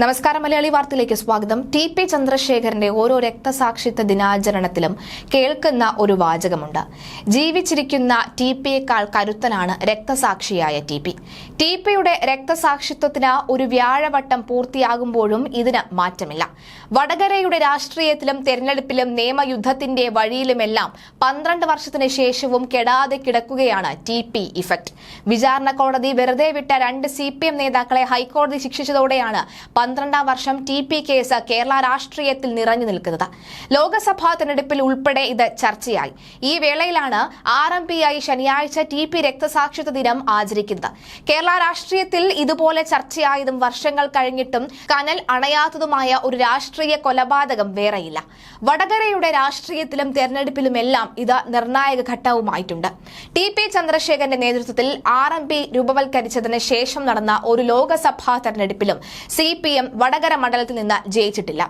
നമസ്കാരം മലയാളി വാർത്തയിലേക്ക് സ്വാഗതം. ടി പി ചന്ദ്രശേഖരന്റെ ഓരോ രക്തസാക്ഷിത്വ ദിനാചരണത്തിലും കേൾക്കുന്ന ഒരു വാചകമുണ്ട്. ജീവിച്ചിരിക്കുന്ന ടി പിയേക്കാൾ കരുത്തനാണ് രക്തസാക്ഷിയായ ടി പി. ടി പിയുടെ രക്തസാക്ഷിത്വത്തിന് ഒരു വ്യാഴവട്ടം പൂർത്തിയാകുമ്പോഴും ഇതിന് മാറ്റമില്ല. വടകരയുടെ രാഷ്ട്രീയത്തിലും തെരഞ്ഞെടുപ്പിലും നിയമയുദ്ധത്തിന്റെ വഴിയിലുമെല്ലാം പന്ത്രണ്ട് വർഷത്തിന് ശേഷവും കെടാതെ കിടക്കുകയാണ് ടി പി ഇഫക്ട് വിചാരണ കോടതി വെറുതെ വിട്ട രണ്ട് സി നേതാക്കളെ ഹൈക്കോടതി ശിക്ഷിച്ചതോടെയാണ് പന്ത്രണ്ടാം വർഷം ടി പി കേസ് കേരള രാഷ്ട്രീയത്തിൽ നിറഞ്ഞു നിൽക്കുന്നത്. ലോക്സഭാ തെരഞ്ഞെടുപ്പിൽ ഉൾപ്പെടെ ഇത് ചർച്ചയായി. ഈ വേളയിലാണ് ആർ എം പി ആയി ശനിയാഴ്ച ടി പി രക്തസാക്ഷിത്വ ദിനം ആചരിക്കുന്നത്. കേരള രാഷ്ട്രീയത്തിൽ ഇതുപോലെ ചർച്ചയായതും വർഷങ്ങൾ കഴിഞ്ഞിട്ടും കനൽ അണയാത്തതുമായ ഒരു രാഷ്ട്രീയ കൊലപാതകം വേറെയില്ല. വടകരയുടെ രാഷ്ട്രീയത്തിലും തെരഞ്ഞെടുപ്പിലുമെല്ലാം ഇത് നിർണായക ഘട്ടവുമായിട്ടുണ്ട്. ടി പി ചന്ദ്രശേഖരന്റെ നേതൃത്വത്തിൽ ആർ എം പി രൂപവൽക്കരിച്ചതിന് ശേഷം നടന്ന ഒരു ലോക്സഭാ തെരഞ്ഞെടുപ്പിലും സി പി എം വടകര മണ്ഡലത്തിൽ നിന്ന് ജയിച്ചിട്ടില്ല.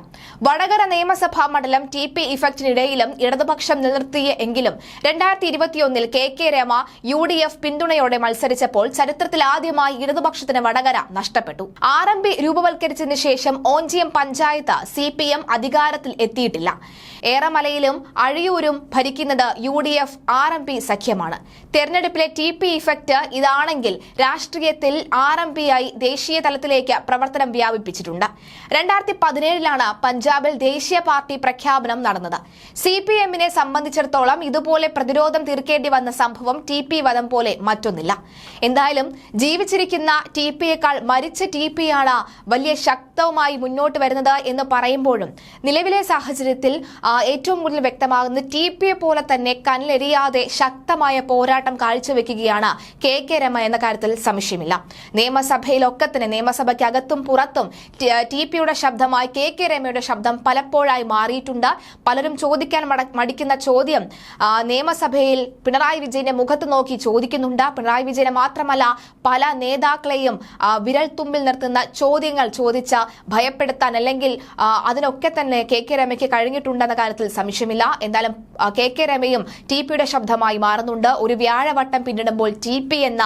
വടകര നിയമസഭാ മണ്ഡലം ടി പി ഇഫക്റ്റിനിടയിലും ഇടതുപക്ഷം നിലനിർത്തിയ എങ്കിലും രണ്ടായിരത്തി ഇരുപത്തിയൊന്നിൽ K K Rema U D F പിന്തുണയോടെ മത്സരിച്ചപ്പോൾ ചരിത്രത്തിൽ ആദ്യമായി ഇടതുപക്ഷത്തിന് വടകര നഷ്ടപ്പെട്ടു. ആർ എം പി രൂപവൽക്കരിച്ചതിന് ശേഷം Onchiyam panchayat C P M അധികാരത്തിൽ എത്തിയിട്ടില്ല. ഏറമലയിലും അഴിയൂരും ഭരിക്കുന്നത് U D F R M P സഖ്യമാണ്. തെരഞ്ഞെടുപ്പിലെ ടി പി ഇഫക്റ്റ് ഇതാണെങ്കിൽ രാഷ്ട്രീയത്തിൽ ആർ എം പി ആയി ദേശീയ തലത്തിലേക്ക് പ്രവർത്തനം വ്യാപിപ്പിച്ചിട്ടുണ്ട്. രണ്ടായിരത്തി പതിനേഴിലാണ് പഞ്ചാബിൽ ദേശീയ പാർട്ടി പ്രഖ്യാപനം നടന്നത്. സി പി എമ്മിനെ സംബന്ധിച്ചിടത്തോളം ഇതുപോലെ പ്രതിരോധം തീർക്കേണ്ടി വന്ന സംഭവം ടി പി വധം പോലെ മറ്റൊന്നില്ല. എന്തായാലും ജീവിച്ചിരിക്കുന്ന ടി പിയേക്കാൾ മരിച്ച ടി പി ആണ് വലിയ ശക്തവുമായി മുന്നോട്ട് വരുന്നത് എന്ന് പറയുമ്പോഴും നിലവിലെ സാഹചര്യത്തിൽ ഏറ്റവും കൂടുതൽ വ്യക്തമാകുന്നത് ടി പി എ പോലെ തന്നെ കണ്ണിലെരിയാതെ ശക്തമായ പോരാട്ടം കാഴ്ചവെക്കുകയാണ് കെ കെ രമ എന്ന കാര്യത്തിൽ സംശയമില്ല. നിയമസഭയിലൊക്കെ തന്നെ നിയമസഭയ്ക്കകത്തും പുറത്തും ടി പിയുടെ ശബ്ദമായി കെ കെ രമയുടെ ശബ്ദം പലപ്പോഴായി മാറിയിട്ടുണ്ട്. പലരും ചോദിക്കാൻ മടിക്കുന്ന ചോദ്യം നിയമസഭയിൽ പിണറായി വിജയന്റെ മുഖത്ത് നോക്കി ചോദിക്കുന്നുണ്ട്. പിണറായി വിജയനെ മാത്രമല്ല പല നേതാക്കളെയും വിരൽ തുമ്പിൽ നിർത്തുന്ന ചോദ്യങ്ങൾ ചോദിച്ച ഭയപ്പെടുത്താൻ അല്ലെങ്കിൽ അതിനൊക്കെ തന്നെ കെ കെ രമയ്ക്ക് കഴിഞ്ഞിട്ടുണ്ടെന്ന കാര്യത്തിൽ സംശയമില്ല. എന്നാലും കെ കെ രമയും ടി പിയുടെ ശബ്ദമായി മാറുന്നുണ്ട്. ഒരു വ്യാഴവട്ടം പിന്നിടുമ്പോൾ ടി പി എന്ന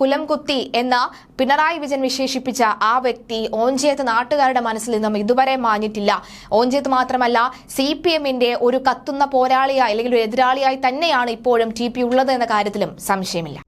കുലംകുത്തി എന്ന പിണറായി വിജയൻ വിശേഷിപ്പിച്ച ആ വ്യക്തി ഓഞ്ചിയത്ത് നാട്ടുകാരുടെ മനസ്സിൽ നിന്നും ഇതുവരെ മാഞ്ഞിട്ടില്ല. ഓഞ്ചിയത്ത് മാത്രമല്ല സി പി എമ്മിന്റെ ഒരു കത്തുന്ന പോരാളിയായി അല്ലെങ്കിൽ ഒരു എതിരാളിയായി തന്നെയാണ് ഇപ്പോഴും ടി പി ഉള്ളത് എന്ന കാര്യത്തിലും സംശയമില്ല.